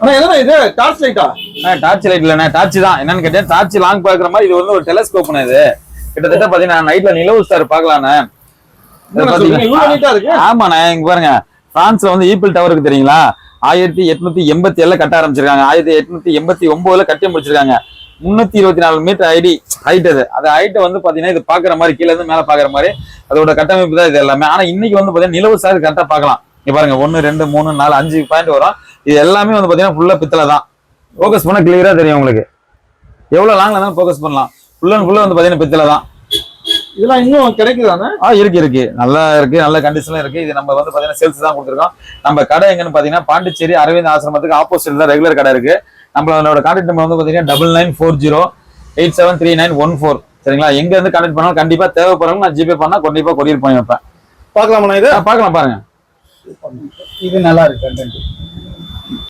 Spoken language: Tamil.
ஆனா என்னண்ணா இது? டார்ச் லைட்டா டார்ச் லைட் இல்லண்ணே டார்ச் தான். என்னன்னு கேட்டேன் டார்ச் லாங் பாக்குற மாதிரி இது வந்து ஒரு டெலஸ்கோப்னு இது. கிட்டத்தட்ட பாத்தீங்கன்னா நைட்ல நிலவு ஸ்டார் பாக்கலாண்ணே ஆமாண்ணே இங்க பாருங்க. பிரான்ஸ்ல வந்து ஈப்பிள் டவருக்கு தெரியுங்களா? ஆயிரத்தி எட்நூத்தி எண்பத்தி ஏழுல கட்ட ஆரம்பிச்சிருக்காங்க. ஆயிரத்தி எட்நூத்தி எண்பத்தி ஒன்பதுல கட்டி முடிச்சிருக்காங்க. முன்னூத்தி இருபத்தி நாலு மீட்டர் ஐடி ஹைட் அது. அது ஹைட்டை வந்து பாத்தீங்கன்னா இது பாக்குற மாதிரி கீழ இருந்து மேல பாக்குற மாதிரி அதோட கட்டமைப்பு தான் இது எல்லாமே. ஆனா இன்னைக்கு வந்து பாத்தீங்கன்னா நிலவு சார் கரெக்டா பார்க்கலாம். இங்க பாருங்க ஒன்னு ரெண்டு மூணு நாலு அஞ்சு பாயிண்ட் வரும். இது எல்லாமே வந்து பாத்தீங்கன்னா ஃபுல்லா பித்தளை தான். ஃபோக்கஸ் பண்ண கிளியரா தெரியும் உங்களுக்கு. எவ்வளவு லாங்ல தான் ஃபோக்கஸ் பண்ணலாம். ஃபுல் அண்ட் ஃபுல்லா வந்து பாத்தீங்கன்னா பித்தளை தான். இதெல்லாம் இன்னும் கிடைக்குதானே ஆ இருக்கு இருக்கு. நல்லா இருக்கு நல்ல கண்டிஷன்ல இருக்கு. இது நம்ம வந்து பாத்தீங்கன்னா சேல்ஸ் தான் கொடுத்துருக்கோம். நம்ம கடை எங்கன்னு பாத்தீங்கன்னா பாண்டிச்சேரி அரவிந்த் ஆசிரமத்துக்கு ஆப்போசிட் தான் ரெகுலர் கடை இருக்கு. நம்மளோட கான்டாக்ட் நம்பர் வந்து பாத்தீங்கன்னா double nine four zero eight seven three nine one four சரிங்களா? எங்க இருந்து கான்டாக்ட் பண்ணாலும் கண்டிப்பா தேவைப்படுறவங்க நான் ஜிபே பண்ணா கண்டிப்பா கொரியர் பண்ணி வைப்பேன். பாக்கலாமா இது? பார்க்கலாம் பாருங்க. இது நல்லா இருக்கு கண்டென்ட்